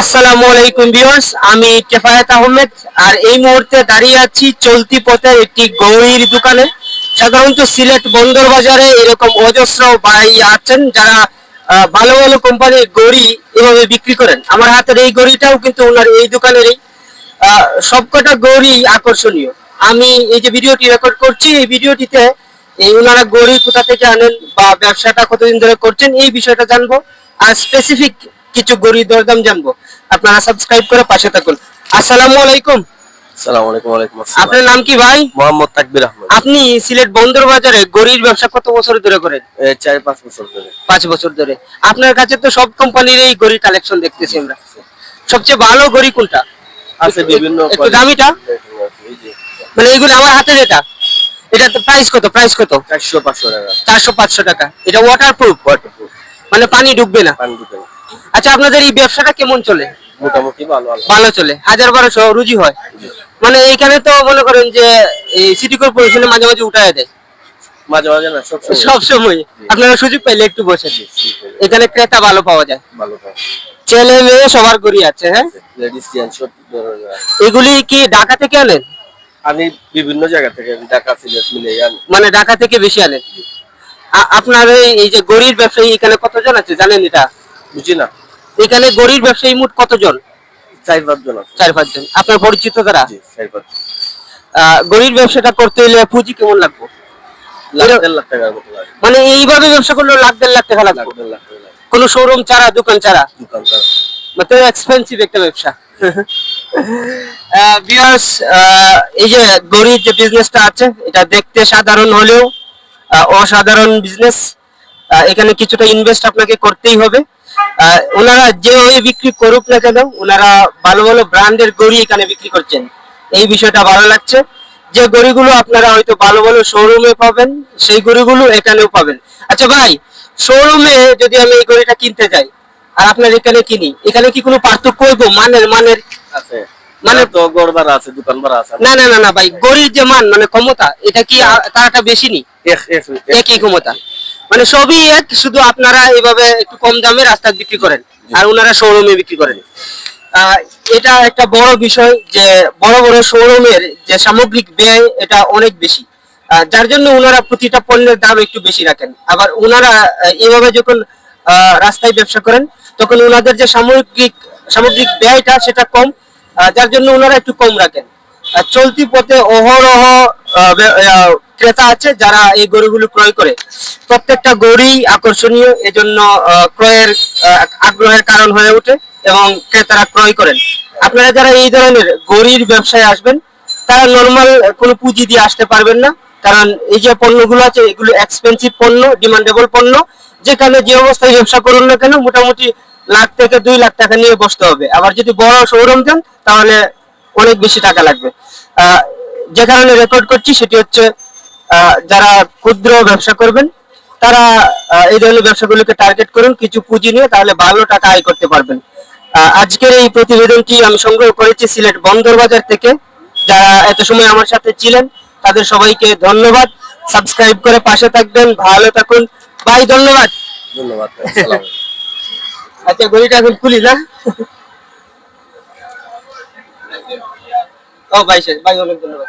আসসালামু আলাইকুম ভিউয়ার্স, আমি কেফায়েত আহমেদ, আর এই মুহূর্তে দাঁড়িয়ে আছি চলতি পথের একটি গৌরীর দোকানে। সাধারণত সিলেট বন্দর বাজারে এরকম অজস্র ভাই আছেন যারা ভালো ভালো কোম্পানির গড়ি এভাবে বিক্রি করেন। আমার হাতের এই গড়িটাও কিন্তু ওনার এই দোকানেরই। সবকটা গড়ি আকর্ষণীয়। আমি এই যে ভিডিওটি রেকর্ড করছি, এই ভিডিওটিতে এই ওনারা গড়ি কোথা থেকে আনেন বা ব্যবসাটা কতদিন ধরে করছেন এই বিষয়টা জানব। আর স্পেসিফিক কিছু গড়ি দরদাম জানব। আপনারা সাবস্ক্রাইব করে পাশে থাকুন। আসসালামু আলাইকুম। সালাম আলাইকুম ওয়ালাইকুম আসসালাম। আপনার নাম কি ভাই? মোহাম্মদ তাকবির আহমদ। আপনি সিলেট বন্দর বাজারে গড়ির ব্যবসা কত বছর ধরে করেন? চার পাঁচ বছর ধরে। পাঁচ বছর ধরে। আপনার কাছে তো সব কোম্পানির এই গড়ির কালেকশন দেখতেছি আমরা। সবচেয়ে ভালো গড়ি কোনটা? আছে বিভিন্ন একটু দামিটা? মানে এইগুলো আমার হাতে যেটা। এটা তো প্রাইস কত প্রাইস কত? চারশো পাঁচশো টাকা। চারশো পাঁচশো টাকা। এটা ওয়াটার প্রুফ ওয়াটারপ্রুফ মানে পানি ঢুকবে না? পানি দিতে আচ্ছা আপনাদের এই ব্যবসাটা কেমন চলে? মোটামুটি ভালো চলে। হাজার বারোশো রুজি হয়। মানে এইখানে তো মনে করেন যে এই সিটি কর্পোরেশনে মাঝে মাঝে উঠায় দেয়। মাঝে মাঝে না সব সময়। আপনারা সুযোগ পাইলে একটু বসে এখানে ক্রেতা ভালো পাওয়া যায়। ভালো পায় ছেলে মেয়ে সবার গড়ি আছে হ্যাঁ? লেডিস জেন্টস সব ধরনের আছে। এগুলি কি ঢাকা থেকে আনেন? আমি বিভিন্ন জায়গা থেকে ঢাকা সিলেট মিলে আনি। মানে ঢাকা থেকে বেশি আনেন? আপনার এই- এই যে গড়ির ব্যবসায়ী এখানে কতজন আছে? জানেন এটা? বুঝি না এখানে গড়ির ব্যবসায়ী মোট কতজন? চার পাঁচজন আছে। চার পাঁচজন। আপনার পরিচিত তারা জি চার পাঁচ। আহ, গড়ির ব্যবসাটা করতে হলে পুঁজি কেমন লাগবে? লাখ এরা- দেড় লাখ টাকার মতো লাগে মানে এইভাবে ব্যবসা করলে লাখ দেড় লাখ টাকা লাখ লাগবে দেড় লাখ টাকা লাগে কোনো শোরুম ছাড়া দোকান ছাড়া দোকানদার মানে এক্সপেন্সিভ একটা ব্যবসা। ভিউয়ার্স এই যে গরিব যে বিজনেসটা আছে এটা দেখতে সাধারণ হলেও আহ, অসাধারণ বিজনেস এখানে কিছুটা ইনভেস্ট আপনাকে করতেই হবে। ওনারা যেভাবে বিক্রি করুক না কেন ওনারা ভালো ভালো ব্র্যান্ডের গড়ি এখানে বিক্রি করছেন। এই বিষয়টা ভালো লাগছে। যে গড়িগুলো আপনারা হয়তো ভালো ভালো শোরুমে পাবেন সেই গড়িগুলো এখানেও পাবেন। আচ্ছা ভাই শোরুমে যদি আমি এই গড়িটা কিনতে যাই আর আপনার এখানে কিনি এখানে কি কোনো পার্থক্য হইব? মানের মানের? আছে। মানে- তো গড় আছে দোকান ভাড়া আছে। না না না না ভাই গড়ির যে মান মানে ক্ষমতা এটা কি তারটা বেশি নি? এক এক এক। একই ক্ষমতা। মানে সবই এক শুধু আপনারা এইভাবে একটু কম দামে রাস্তায় বিক্রি করেন। আর ওনারা শোরুমে বিক্রি করেন। এটা একটা বড় বিষয় যে বড় বড় শোরুমের যে সামগ্রিক ব্যয় এটা অনেক বেশি। যার জন্য ওনারা প্রতিটা পণ্যের দাম একটু বেশি রাখেন। আবার ওনারা আহ, এইভাবে যখন আহ, রাস্তায় ব্যবসা করেন তখন ওনাদের যে সামগ্রিক সামগ্রিক ব্যয়টা সেটা কম যার জন্য ওনারা একটু কম রাখেন। চলতি পথে অহরহ ক্রেতা আছে যারা এই গরুগুলো ক্রয় করে। প্রত্যেকটা গরুই আকর্ষণীয়, এজন্য ক্রয়ের আগ্রহের কারণ হয়ে ওঠে এবং ক্রেতারা ক্রয় করেন। আপনারা যারা এই ধরনের গরির ব্যবসায় আসবেন, তারা নর্মাল কোনো পুঁজি দিয়ে আসতে পারবেন না। কারণ এই যে পণ্যগুলো আছে, এগুলো এক্সপেন্সিভ পণ্য ডিমান্ডেবল পণ্য। যেখানে যে অবস্থায় ব্যবসা করুন না কেন, মোটামুটি লাখ থেকে দুই লাখ টাকা নিয়ে বসতে হবে। আবার যদি বড় শোরুম দেন, তাহলে অনেক বেশি টাকা লাগবে। যে কারণে রেকর্ড করছি সেটি হচ্ছে যারা ক্ষুদ্র ব্যবসা করবেন তারা এই ধরনের ব্যবসাগুলোকে টার্গেট করুন কিছু পুঁজি নিয়ে তাহলে ভালো টাকা আয় করতে পারবেন। আজকের এই প্রতিবেদনটি আমি সংগ্রহ করেছি সিলেট বন্দর বাজার থেকে। যারা এত সময় আমার সাথে ছিলেন তাদের সবাইকে ধন্যবাদ। সাবস্ক্রাইব করে পাশে থাকবেন ভালো থাকুন। ভাই ধন্যবাদ। ধন্যবাদ। আচ্ছা গড়িটা এখন খুলি না? ও ভাই শেষ ভাই অনেক ধন্যবাদ।